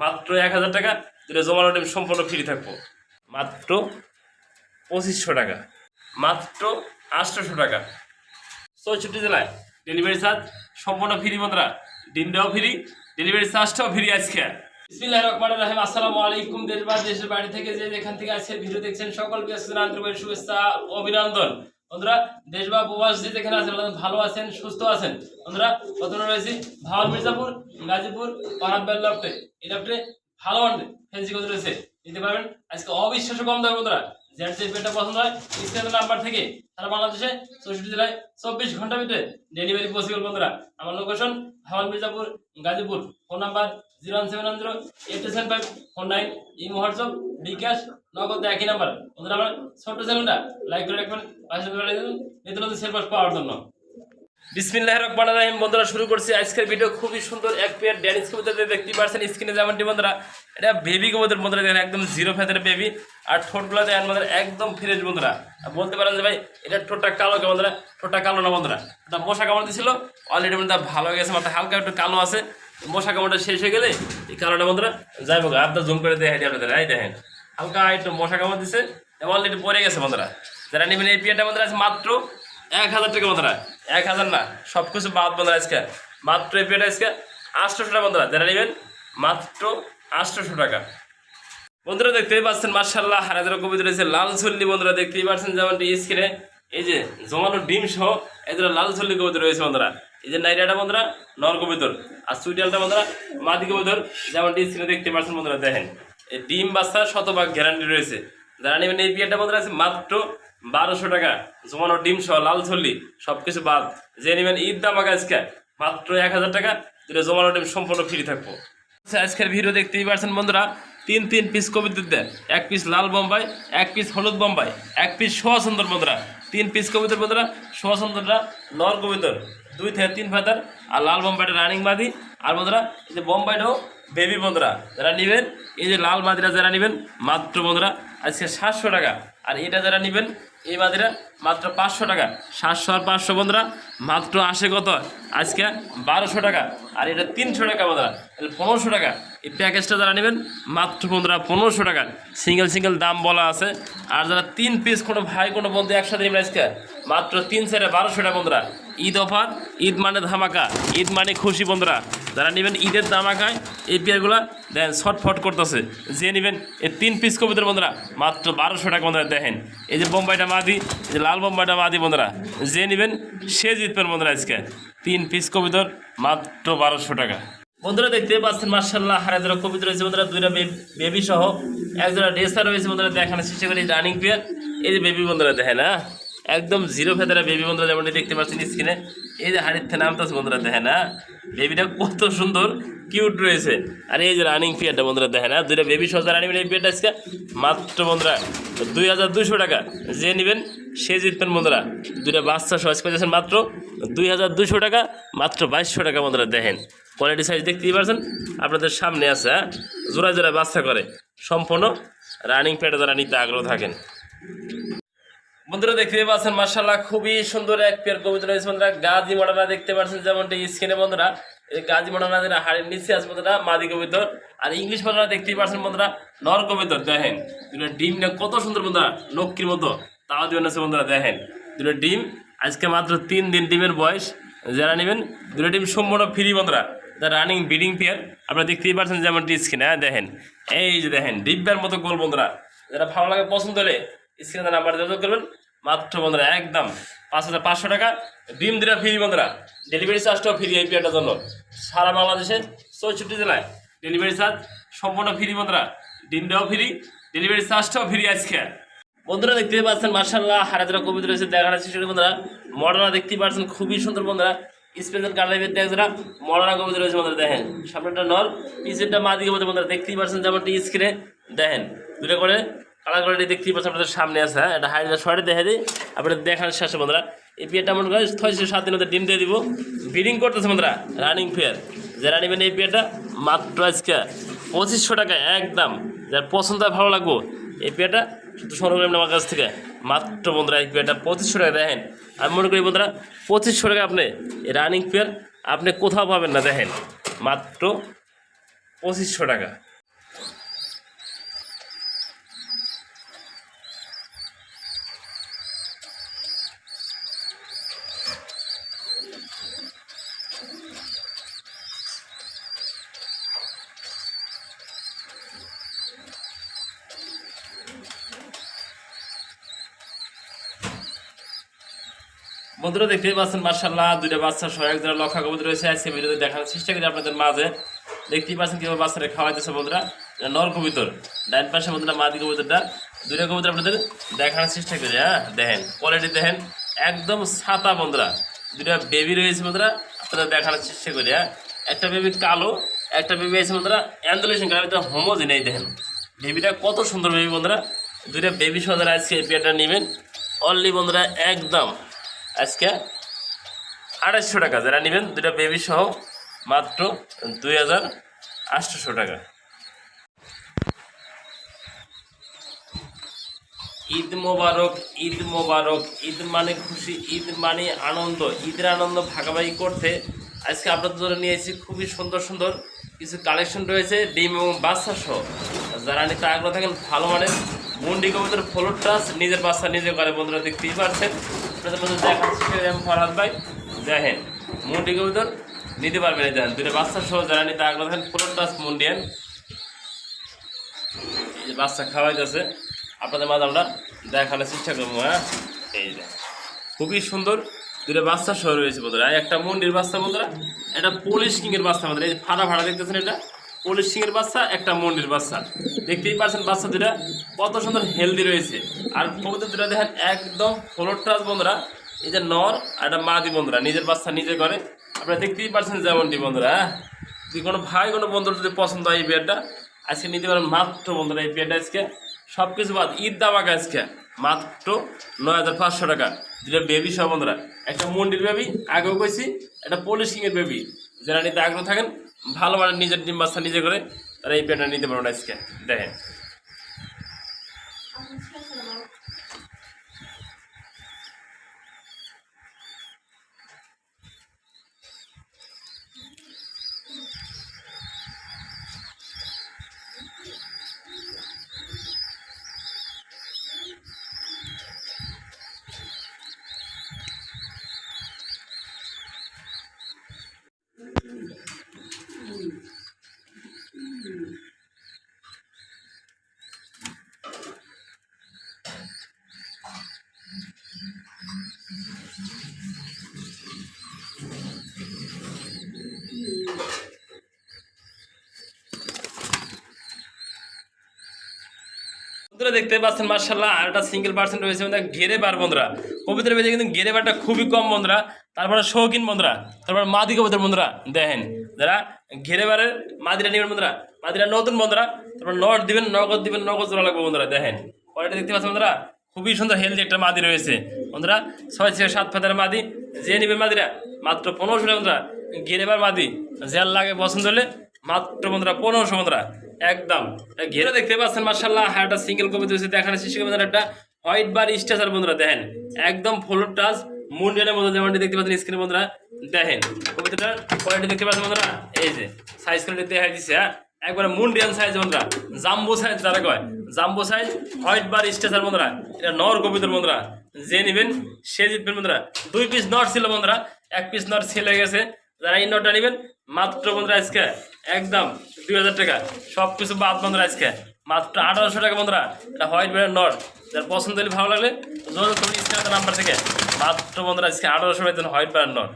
মাত্র এক হাজার টাকা, দুটো জমানো টাইম সম্পূর্ণ ফ্রি থাকব। মাত্র পঁচিশশো টাকা। মাত্র আটশোশো টাকা। চৌষট্টি জেলায় ডেলিভারি চার্জ সম্পূর্ণ ফ্রি বন্ধুরা। ডিম দেওয়া ফ্রি ডেলিভারি চার্জটাও ফ্রি আজকে রহিম। আসসালামু আলাইকুম দেশের বাড়ি থেকে যে যেখান থেকে আজকে ভিডিও দেখছেন সকল ব্যস্ত আন্তরিক শুভেচ্ছা অভিনন্দন। বন্ধুরা দেশ বা প্রবাস যে যেখানে আছেন ভালো আছেন, সুস্থ আছেন। বন্ধুরা, প্রথমে রয়েছে ভাওয়াল মির্জাপুর, গাজীপুর পাহাড়বেল লফটে। এই লফটে ভালো মানবে ফেন্সি কত রয়েছে। নিতে পারবেন। আজকে অবিশ্বাস্য কম দামে বন্ধুরা। যার যে পেটটা পছন্দ হয় স্ক্রিনের নাম্বার থেকে সারা বাংলাদেশে চৌষট্টি জেলায় চব্বিশ ঘণ্টার ভিতরে ডেলিভারি পসিবল বন্ধুরা। আমার location হাওয়াল Mirzapur, Gazipur. Phone number zero one seven one zero eight seven five four nine এই হোয়াটসঅ্যাপ বিকাশ নাম্বার বন্ধুরা, আমার চ্যানেলটা লাইক করে রাখবেন, পাশে নিত্য নতুন পাওয়ার জন্য। বিসমিল্লাহ রহমান রাহিম, বন্ধুরা, শুরু করছি আজকের ভিডিও খুবই সুন্দর এক পেয়ার ড্যানিস কবুতর দেখতে স্ক্রিনে যেমনটি বন্ধুরা, এটা বেবি কবুতর, বন্ধুরা, দেখেন, একদম জিরো ফেদের বেবি আর ঠোঁটগুলো দেখেন, বন্ধুরা, একদম ফ্রেশ বন্ধুরা। বলতে পারেন যে ভাই, এটা ঠোঁটটা কালো কে, বন্ধুরা? ঠোঁটটা কালো না, বন্ধুরা। এটা মশা কামড় দিছিল অলরেডি বন্ধুরা ভালো হয়ে গেছে, মাথা হালকা একটু কালো আছে। মশা কামড়টা শেষ হয়ে গেলে এই কালোটা, বন্ধুরা, যাই হোক আপনার জুম করে দেখে আপনাদের। এই দেখেন হালকা একটু মশা কামড় দিছে। অলরেডি পরে গেছে বন্ধুরা। যারা নেবেন এই পিয়াটা বন্ধুরা আছে মাত্র এক হাজার টাকা বন্ধুরা। এক হাজার না সব কিছু বাদ বন্ধুরা আজকে। মাত্র এই পেটা আজকে আটশোশো টাকা বন্ধুরা। যারা নেবেন, মাত্র আটশোশো টাকা। বন্ধুরা দেখতেই পাচ্ছেন মার্শাল্লাহ হাজার কবিতা রয়েছে লাল ছল্লি বন্ধুরা, দেখতেই পাচ্ছেন যেমনটি স্ক্রিনে এই যে জমানো ডিম সহ এদের লাল ছল্লি কবিতা রয়েছে বন্ধুরা। এই যে নাইরাটা বন্ধুরা, নর কবিতর। আর সুইটালটা বন্ধুরা, মাদি কবিতর, যেমনটি স্ক্রিনে দেখতে পাচ্ছেন বন্ধুরা, দেখেন। এই ডিম বাচ্চা শতভাগ গ্যারান্টি রয়েছে। যারা নেবেন এই বিয়েটা বন্ধুরা আছে মাত্র বারোশো টাকা। জমানো ডিম সহ লাল ছল্লি সব কিছু বাদ। যে নেবেন ঈদ দাম আজকে মাত্র এক হাজার টাকা। যেটা জমানো ডিম সম্পূর্ণ ফ্রি থাকব। আচ্ছা, আজকের ভিডিও দেখতেই পারছেন বন্ধুরা তিন তিন পিস কবিতা দেয় এক পিস লাল বোম্বাই এক পিস হলুদ বোম্বাই এক পিস সোয়া সুন্দর বন্ধুরা। তিন পিস কবিতার বন্ধুরা সোয়া সুন্দররা নর কবিতর দুই থেকে তিন ফেদার আর লাল বোম্বাইটা রানিং মাদি আর বন্ধুরা এই যে বোম্বাইটাও বেবি বন্ধুরা, যারা নেবেন, এই যে লাল মাদিরা যারা নেবেন, মাত্র বন্ধুরা, আজকে সাতশো টাকা। আর এটা যারা নেবেন, এই মাদিরা মাত্র পাঁচশো টাকা। সাতশো আর পাঁচশো বন্ধুরা, মাত্র আসে কত? আজকে বারোশো টাকা। আর এটা তিনশো টাকা বন্ধুরা, তাহলে পনেরোশো টাকা। এই প্যাকেজটা যারা নেবেন, মাত্র বন্ধুরা পনেরোশো টাকা। সিঙ্গেল সিঙ্গেল দাম বলা আছে। আর যারা তিন পিস কোনো ভাই, কোনো বন্ধু একসাথে নেবেন আজকে, মাত্র তিন সাইডে বারোশো টাকা বন্ধুরা। ঈদ অফার, ঈদ মানে ধামাকা, ঈদ মানে খুশি বন্ধুরা। যারা নেবেন ঈদের ধামাকায় এই পেয়ারগুলো দেন ছটফট করতেছে। যে নেবেন এই তিন পিস কবিতার বন্ধুরা, মাত্র বারোশো টাকা বন্ধুরা, দেখেন। এই যে বোম্বাইটা মাদি, এই যে লাল বোম্বাইটা মাদি বন্ধুরা, যে নেবেন সে জিতবেন বন্ধুরা আজকে। তিন পিস কবিতর, মাত্র বারোশো টাকা। বন্ধুরা দেখতে পাচ্ছেন মার্শাল্লাহ হারে যারা কবিতা রয়েছে বন্ধুরা, দুইটা বেবি সহ। একজোড়া ড্রেসার রয়েছে বন্ধুরা, দেখানোর চেষ্টা করি রানিং পেয়ার এই যে বেবি বন্ধুরা, দেখেন হ্যাঁ? একদম জিরো ফেদারা বেবি বন্ধুরা যেমন দেখতে পাচ্ছেন স্ক্রিনে এই যে হাড়ির থেকে নামতেছে বন্ধুরা দেখে না বেবিটা কত সুন্দর কিউট রয়েছে। আর এই যে রানিং পিয়ারটা বন্ধুরা, দেখেন না দুইটা বেবি সজা রানিং এই পিয়ারটা আজকে, মাত্র বন্ধুরা, দুই হাজার দুশো টাকা। যে নেবেন, সে জিতবেন বন্ধুরা। দুইটা বাচ্চা সহজ পেয়েছেন মাত্র দুই হাজার দুশো টাকা, মাত্র বাইশশো টাকা বন্ধুরা, দেখেন। কোয়ালিটি সাইজ দেখতেই পারছেন, আপনাদের সামনে আছে হ্যাঁ? জোড়া জোড়া বাচ্চা করে। সম্পূর্ণ রানিং প্যাডে যারা নিতে আগ্রহ থাকেন। বন্ধুরা দেখতে পাচ্ছেন মার্শাল্লাহ খুবই সুন্দর এক পেয়ার কবিতা রয়েছে বন্ধুরা। গাজী মডানা দেখতে পাচ্ছেন যেমনটা স্ক্রিনে বন্ধুরা গাজী মডানা যেটা হাড়ের নিচে আছে বন্ধুরা, মাদি কবিতর। আর ইংলিশ মডানা দেখতেই পাচ্ছেন বন্ধুরা, নর কবিতর, দেখেন। দুটো ডিমটা কত সুন্দর বন্ধুরা লক্ষ্মীর মতো। তাও দিবেন আছে বন্ধুরা, দেখেন। দুটো ডিম, আজকে মাত্র তিন দিন ডিমের বয়স, যারা নেবেন দুটো ডিম সম্পূর্ণ ফ্রি বন্ধুরা। দ্য রানিং ব্রিডিং পেয়ার আপনারা দেখতেই পাচ্ছেন যেমন স্ক্রিনে হ্যাঁ দেখেন। এই যে দেখেন, ডিব্বার মতো গোল বন্ধুরা। যারা ভালো লাগে, পছন্দ হলে স্ক্রিনে নাম্বার যোগাযোগ করবেন। মাত্র বন্ধুরা, একদম পাঁচ হাজার পাঁচশো টাকা। ডিম দিরা ফ্রি বন্ধুরা ডেলিভারি চার্জটাও ফ্রি এই পেয়ারটার জন্য। সারা বাংলাদেশে চৌষট্টি জেলায় ডেলিভারি চার্জ সম্পূর্ণ ফ্রি বন্ধুরা। ডিম দেওয়া ফ্রি ডেলিভারি চার্জটাও ফ্রি আজকে। বন্ধুরা, দেখতে পাচ্ছেন মার্শাল্লাহ হারাজারা কবিতা রয়েছে, দেখার করি বন্ধুরা। মডার্না দেখতেই পাচ্ছেন, খুবই সুন্দর বন্ধুরা। স্পেশাল কালারের দেখরা মডার্না কবিতা রয়েছে বন্ধুরা, দেখেন। সামনেটা নর, পিছেরটা মা দিকে বন্ধুরা, দেখতেই পাচ্ছেন যেমনটি স্ক্রিনে দেখেন। দুটো করে কালার কোয়ালিটি দেখতেই পাচ্ছেন আপনাদের সামনে আছে হ্যাঁ? এটা হাইড্রা শর্টে দেখে দিই। আপনাদের দেখার শেষে বন্ধুরা, এই পিয়ারটা মনে করেন ছয় সাত দিন ডিম দিয়ে দিব। ব্রিডিং করতেছে বন্ধুরা রানিং পেয়ার। যারা নেবেন এই পেয়ারটা, মাত্র আজকে পঁচিশশো টাকা একদম। যার পছন্দ ভালো লাগবো, এই পেয়ারটা শুধু সরকার আমার কাছ থেকে। মাত্র বন্ধুরা, এই পেয়ারটা পঁচিশশো টাকা দেখেন। আমি মনে করি বন্ধুরা, পঁচিশশো টাকা আপনি এই রানিং পেয়ার আপনি কোথাও পাবেন না দেখেন। মাত্র পঁচিশশো টাকা। বন্ধুরা দেখতেই পাচ্ছেন মার্শাল্লাহ দুইটা বাচ্চা সহ একজন লক্ষা কবুতর রয়েছে আজকে ভিডিওতে দেখার চেষ্টা করি আপনাদের মাঝে। দেখতেই পাচ্ছেন কীভাবে বাচ্চারা খাওয়াইতেছে বন্ধুরা। এটা নর কবুতর। ডাইন পাশে বন্ধুরা মাদি কবুতরটা। দুইটা কবুতর আপনাদের দেখার চেষ্টা করি হ্যাঁ দেখেন কোয়ালিটি দেখেন, একদম ছাতা বন্ধুরা। দুইটা বেবি রয়েছে বন্ধুরা আপনাদের দেখানোর চেষ্টা করি হ্যাঁ। একটা বেবি কালো, একটা বেবি আছে বন্ধুরা অ্যান্ডোলেশন কালার হোমোজেন এই দেখেন। বেবিটা কত সুন্দর বেবি বন্ধুরা। দুইটা বেবি সহ যারা আজকে পেয়ারটা নেবেন অনলি বন্ধুরা একদম আজকে আড়াইশো টাকা। যারা নেবেন দুটা বেবি সহ মাত্র দুই হাজার আটশোশো টাকা। ঈদ মোবারক ঈদ মোবারক। ঈদ মানে খুশি, ঈদ মানে আনন্দ। ঈদের আনন্দ ভাগাভাগি করতে আজকে আপনাদের জন্য নিয়ে এসেছি খুবই সুন্দর সুন্দর কিছু কালেকশন রয়েছে ডিম এবং বাচ্চা সহ। যারা নিতে আগ্রহ থাকেন, ভালো মানের মুন্ডি কবুতর ফলোর নিজের বাচ্চা নিজে করে বন্ধুরা দেখতেই পারছেন। আপনাদের মধ্যে দেখাচ্ছি মুন্ডি কবুতর নিতে দুটো বাচ্চা সহ নিতে আগ্রহ মুন্ডিয়ান এই যে বাচ্চা খাওয়াইতেছে, আপনাদের মাঝে আমরা দেখানোর চেষ্টা করব হ্যাঁ? এই খুবই সুন্দর দুটো বাচ্চা সহ রয়েছে বন্ধুরা। একটা মন্ডির বাচ্চা বন্ধুরা একটা পুলিশ কিংয়ের বাচ্চা বন্ধুরা। এই ফাড়া ফাড়া দেখতেছেন এটা? পুলিশ কিংয়ের বাচ্চা, একটা মন্ডির বাচ্চা। দেখতেই পাচ্ছেন বাচ্চা দুটা কত সুন্দর হেলদি রয়েছে। আর কবুতর দুটা দেখেন, একদম ফ্লোর টাচ বন্ধুরা। এই যে নর আর একটা মাদি বন্ধুরা, নিজের বাচ্চা নিজে করে। আপনারা দেখতেই পাচ্ছেন যেমনটি বন্ধুরা হ্যাঁ? যদি কোনো ভাই, কোনো বন্ধুর যদি পছন্দ হয় এই বিয়ারটা আজকে নিতে পারেন মাত্র বন্ধুরা এই বিয়ারটা আজকে। সব কিছু বাদ, ঈদ দামাকা আজকে, মাত্র নয় হাজার পাঁচশো টাকা। দুটো বেবি সব বন্ধুরা, একটা মন্ডির বেবি আগেও কইছি, একটা পলিশিংয়ের বেবি যারা নিতে আগ্রহ থাকেন ভালো মানে নিজের ডিম নিজে করে তারা এই পেয়ারটা নিতে পারবেন আজকে। দেখেন। বন্ধুরা দেখতে পাচ্ছেন মার্শাল্লাহ আর একটা সিঙ্গেল পার্সেন্ট রয়েছে ঘেরে বার বন্ধুরা। কবিতার বেঁধে কিন্তু ঘেরে বারটা খুবই কম বন্ধুরা। তারপরে শৌখিন বন্ধুরা, তারপরে মাদি কবিতার বন্ধুরা, দেখেন, যারা ঘেরে বারের মাদিরা নেবেন বন্ধুরা, মাদিরা নতুন বন্ধুরা, তারপর নট দিবেন, নগদ দিবেন, নগদ জোড়া লাগবে বন্ধুরা, দেখেন। পরেটা দেখতে পাচ্ছেন বন্ধুরা, খুবই সুন্দর হেলদি একটা মাদি রয়েছে। বন্ধুরা ছয় থেকে সাত ফাতার মাদি, যে নেবে মাদিরা, মাত্র পনেরোশো বন্ধুরা ঘেরে বার মাদি। যার লাগে পছন্দ হলে, মাত্র বন্ধুরা পনেরোশো বন্ধুরা। একদম। ঘেরে দেখতে পাচ্ছেন মার্শাল্লাহ একটা সিঙ্গেল কপি চেষ্টা করবেন একটা হোয়াইট বার স্টেচার বন্ধুরা, দেখেন। একদম ফ্লোর টাচ মুন্ডিয়ানের মধ্যে যেমনটি দেখতে পাচ্ছেন স্ক্রিনে বন্ধুরা, দেখেন। কবিতাটার কোয়ালিটি দেখতে পাচ্ছেন, বন্ধুরা? এই যে সাইজ কোয়ালিটি দেখা দিচ্ছে হ্যাঁ? একবারে মুন্ডিয়ান সাইজ বন্ধুরা। জাম্বো সাইজ যারা কয় জাম্বো সাইজ হোয়াইট বার স্টেচার বন্ধুরা। এটা নর কবিতার, বন্ধুরা। যে নেবেন, সে জিতবেন, বন্ধুরা। দুই পিস নট ছিল, বন্ধুরা। এক পিস নট হয়ে গেছে। যারা এই নোটটা নেবেন, মাত্র বন্ধুরা আজকে একদম দুই হাজার টাকা সব কিছু বাদ বন্ধুরা আজকে। মাত্র আঠারোশো টাকা বন্ধুরা, এটা হোয়াইট ব্র্যান্ড নট। যার পছন্দ হলে ভালো লাগলে যোগাযোগ করুন স্ক্রিনের নাম্বার থেকে। মাত্র বন্ধুরা আজকে আঠারোশো টাকা হোয়াইট ব্র্যান্ড নট।